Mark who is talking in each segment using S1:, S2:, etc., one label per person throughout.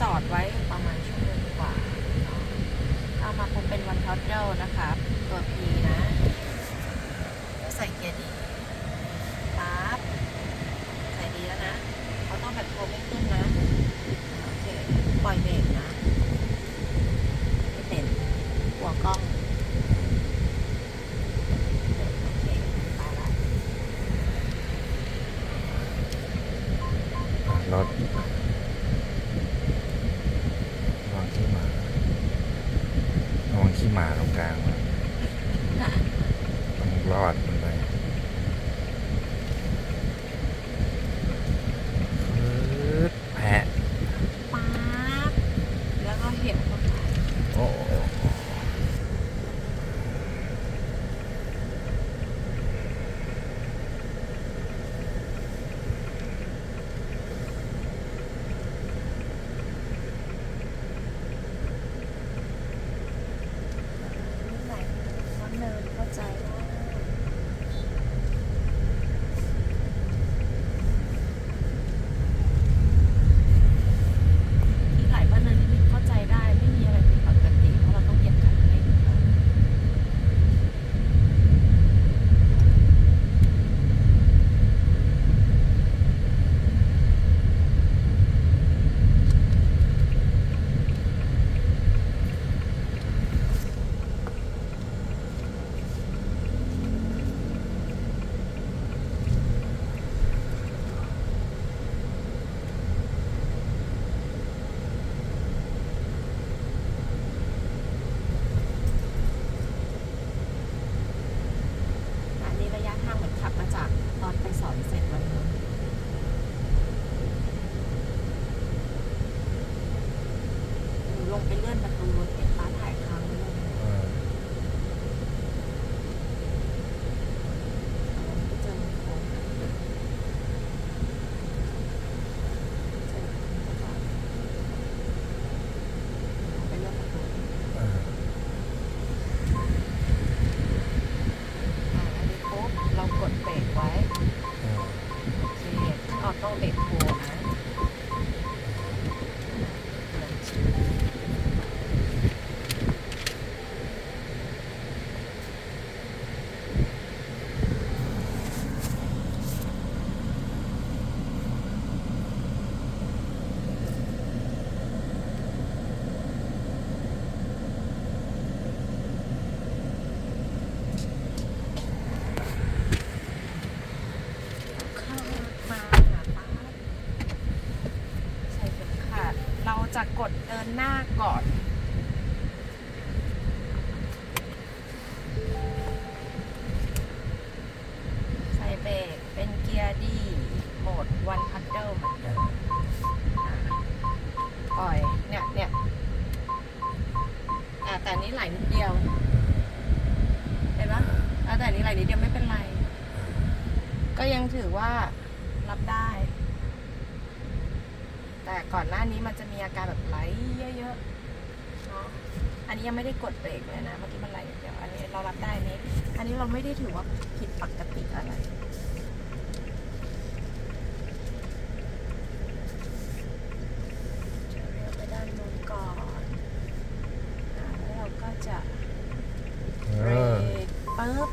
S1: จอดไว้ประมาณชั่วโมงกว่าเนาะเอามาคงเป็นวันท็อตเดิลนะคะ ตัว P นะ ใส่เกียร์ดีปั๊บใส่ดีแล้วนะเขาต้องแบบโทรไม่ขึ้นนะ โอเค ปล่อยเบรกนะไม่เป็นหัวกล้อง โอเคไปละ
S2: รถระวังขี้หมาระวังขี้หมาตรงกลางนะต้อง รอดมันไปแพะ
S1: ป๊าบแล้วก็เห็นเข้าย
S2: โอ้โห
S1: ไหนน้ำเนินเข้าใจว่าที่ไหลบ้านเนินนี่เข้าใจได้ ไม่มีอะไรผิดปกติ เพราะเราต้องเหยียบคันเร่งอยู่แล้ว อันนี้ระยะทางเหมือนขับมาจากตอนไปสอนเสร็จวันนู้นหนูล งไปเลื่อนประตูรถเห็นป้าถ่ายค้างไว้เลย
S2: เออ
S1: ไปเจอมันโค้งเจอไปเลื่อนประตู
S2: เออ
S1: อ่าอันนี้ปุ๊บเรากดเบรกไว้
S2: เออ
S1: โอเคออโต้เบรกโฮนะเข้ามาหาป้าใส่เข็มขัดเรา จะกดเดินหน้าก่อน ใส่เบรกเป็นเกียร์ดีโหมดวันพัดเดิลเหมือนเดิมอะปล่อย เนี่ยเนี่ยอ่แต่นี้ไหลนิดเดียว เห็นปะอ่แต่นนี้ไหลนิดเดียวไม่เป็นไร ก็ยังถือว่ารับได้ แต่ก่อนหน้านี้มันจะมีอาการแบบไหลเยอะๆเนาะอันนี้ยังไม่ได้กดเบรกเลยนะเมื่อกี้มันไหลเดียวอันนี้เรารับได้อันนี้ อันนี้เราไม่ได้ถือว่าผิดปกติอะไร จะเลี้ยวไปด้านนู้นก่อนอ่าแล้วเราก็จะ
S2: เอ
S1: เบร
S2: อก
S1: ปึ๊บ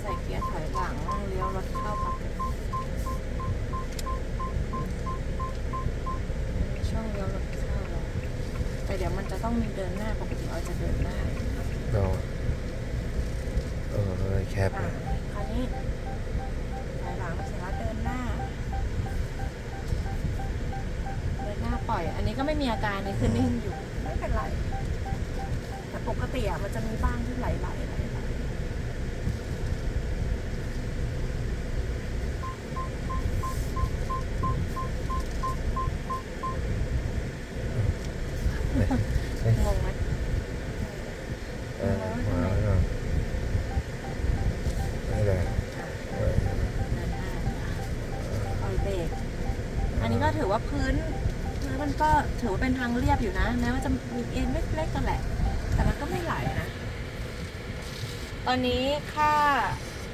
S1: ใส่เกียร์ถอยหลังเลี้ยวรถเข้าพับเลยช่วงเลี้ยวรถเข้าแล้วแต่ เดี๋ยวมันจะต้องมีเดินหน้าปกติเราจะเดินหน้า
S2: เราเออเลยแคบเล
S1: อะ
S2: ย
S1: คราวนี้ถอยหลังเสร็จแล้วเดินหน้า เดินหน้าปล่อย อันนี้ก็ไม่มีอาการนี่คือนิ่งอยู่ ไม่เป็นไร แต่ปกติอะมันจะมีบ้างที่ไหลๆไหลไหล
S2: เอ้ย
S1: งงไหม
S2: เออมาแล้วก่อนไม่แรงเออ
S1: เดินหน้าปล่อยเบรก อันนี้ก็ถือว่าพื้นพื้นมัน ก็ถือว่าเป็นทางเรียบอยู่นะแม้ว่าจะมีเอ็นเล็กๆก็แหละ แต่มันก็ไม่ไหลนะ ตอนนี้ค่า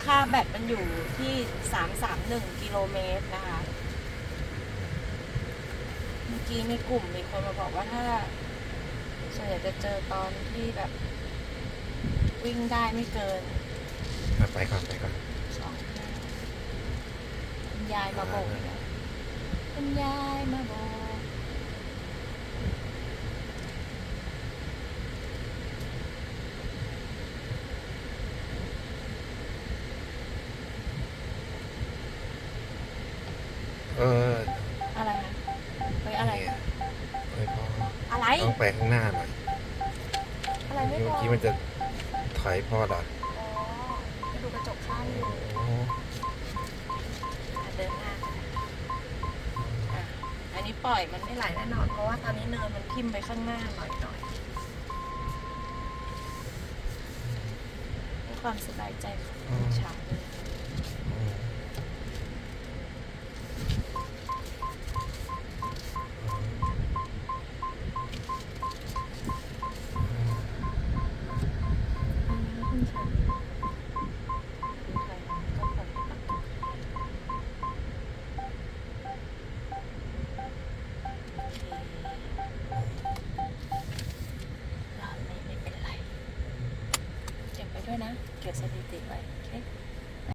S1: ค่าแบตมันอยู่ที่ 331 กิโลเมตรนะคะโอเคกี้ในกลุ่มมีคนมาบอกว่าถ้าส่วนใหญ่จะเจอตอนที่แบบ วิ่งได้ไม่เกิน
S2: อะไปก่อนไปก่อน
S1: สองกิโลคุณยายมาโบกอีกแล้วคุณยายมาโบก
S2: เออ
S1: อะไรนะเฮ้ยอะไร
S2: เนี่ยเฮ้ยพ่อ
S1: อะไร
S2: ต้องไปข้างหน้าหน่อย
S1: อะไรไม่
S2: เมื่
S1: พ
S2: อ
S1: อ
S2: กี้มันจะถอยพ่อเหรอ
S1: อ๋อไปดูกระจกข้างอยู่
S2: โอ้
S1: อะเดินหน้ากันอะอันนี้ปล่อยมันไม่ไหลแน่นอน เพราะว่าตอนนี้เนินมันทิ่มไปข้างหน้าหน่อยหน่อยเพื่อความสบายใจของชาวเรือ